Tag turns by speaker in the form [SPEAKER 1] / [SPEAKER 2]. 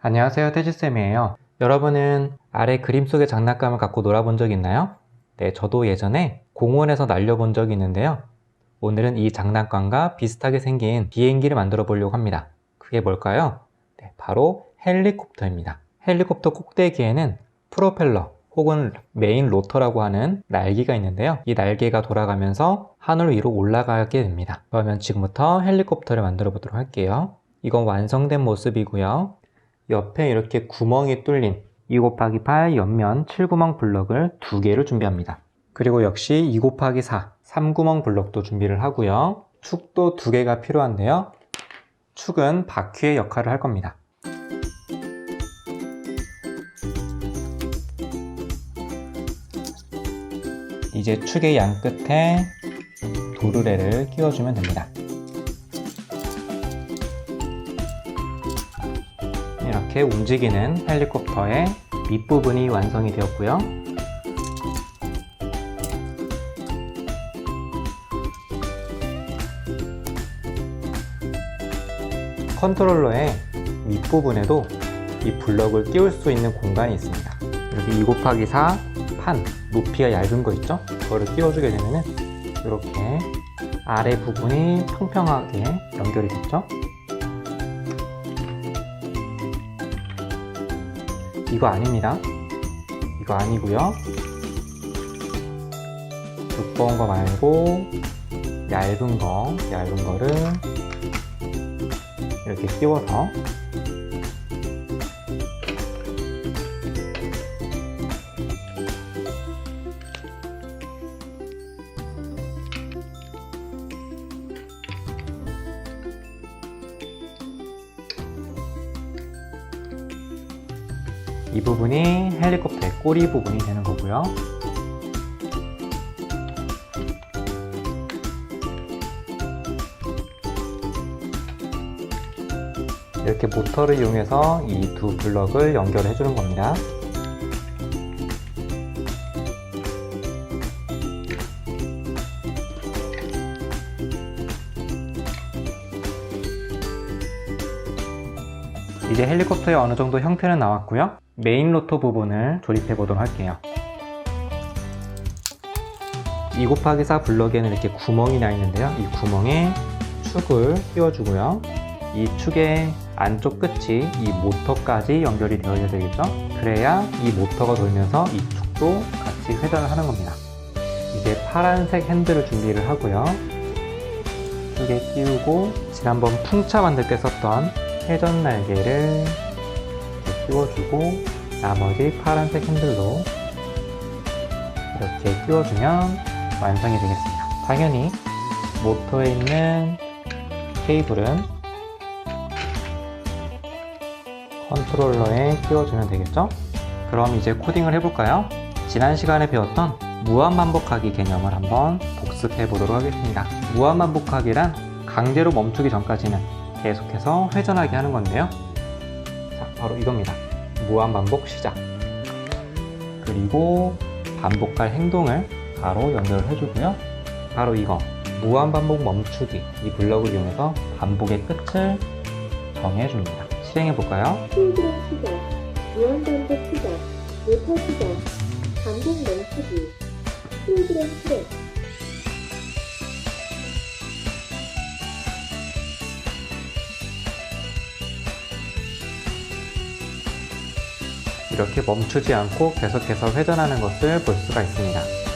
[SPEAKER 1] 안녕하세요 태지쌤이에요 여러분은 아래 그림 속의 장난감을 갖고 놀아본 적 있나요? 네 저도 예전에 공원에서 날려본 적이 있는데요 오늘은 이 장난감과 비슷하게 생긴 비행기를 만들어 보려고 합니다 그게 뭘까요? 네, 바로 헬리콥터입니다 헬리콥터 꼭대기에는 프로펠러 혹은 메인 로터라고 하는 날개가 있는데요 이 날개가 돌아가면서 하늘 위로 올라가게 됩니다 그러면 지금부터 헬리콥터를 만들어 보도록 할게요 이건 완성된 모습이고요 옆에 이렇게 구멍이 뚫린 2 곱하기 8 옆면 7구멍 블럭을 두 개를 준비합니다. 그리고 역시 2 곱하기 4 3구멍 블럭도 준비를 하고요. 축도 두 개가 필요한데요. 축은 바퀴의 역할을 할 겁니다. 이제 축의 양 끝에 도르래를 끼워주면 됩니다. 이렇게 움직이는 헬리콥터의 밑부분이 완성이 되었고요. 컨트롤러의 밑부분에도 이 블럭을 끼울 수 있는 공간이 있습니다. 여기 2 곱하기 4 판, 높이가 얇은 거 있죠? 그거를 끼워주게 되면은 이렇게 아래 부분이 평평하게 연결이 됐죠? 이거 아닙니다. 이거 아니고요. 두꺼운 거 말고 얇은 거, 얇은 거를 이렇게 끼워서 이 부분이 헬리콥터의 꼬리 부분이 되는 거고요. 이렇게 모터를 이용해서 이 두 블럭을 연결해 주는 겁니다. 이제 헬리콥터의 어느 정도 형태는 나왔고요. 메인 로터 부분을 조립해 보도록 할게요. 2 곱하기 4 블럭에는 이렇게 구멍이 나 있는데요. 이 구멍에 축을 끼워주고요. 이 축의 안쪽 끝이 이 모터까지 연결이 되어야 되겠죠. 그래야 이 모터가 돌면서 이 축도 같이 회전을 하는 겁니다. 이제 파란색 핸들을 준비를 하고요. 축에 끼우고 지난번 풍차 만들 때 썼던 회전 날개를 끼워주고 나머지 파란색 핸들로 이렇게 끼워주면 완성이 되겠습니다. 당연히 모터에 있는 케이블은 컨트롤러에 끼워주면 되겠죠? 그럼 이제 코딩을 해볼까요? 지난 시간에 배웠던 무한반복하기 개념을 한번 복습해 보도록 하겠습니다. 무한반복하기란 강제로 멈추기 전까지는 계속해서 회전하게 하는 건데요. 자, 바로 이겁니다. 무한 반복 시작. 그리고 반복할 행동을 바로 연결을 해주고요. 바로 이거. 무한 반복 멈추기. 이 블럭을 이용해서 반복의 끝을 정해 줍니다. 실행해 볼까요?
[SPEAKER 2] 프로그램 시작, 무한 반복 시작, 모터 시작, 반복 멈추기, 프로그램 실
[SPEAKER 1] 이렇게 멈추지 않고 계속해서 회전하는 것을 볼 수가 있습니다.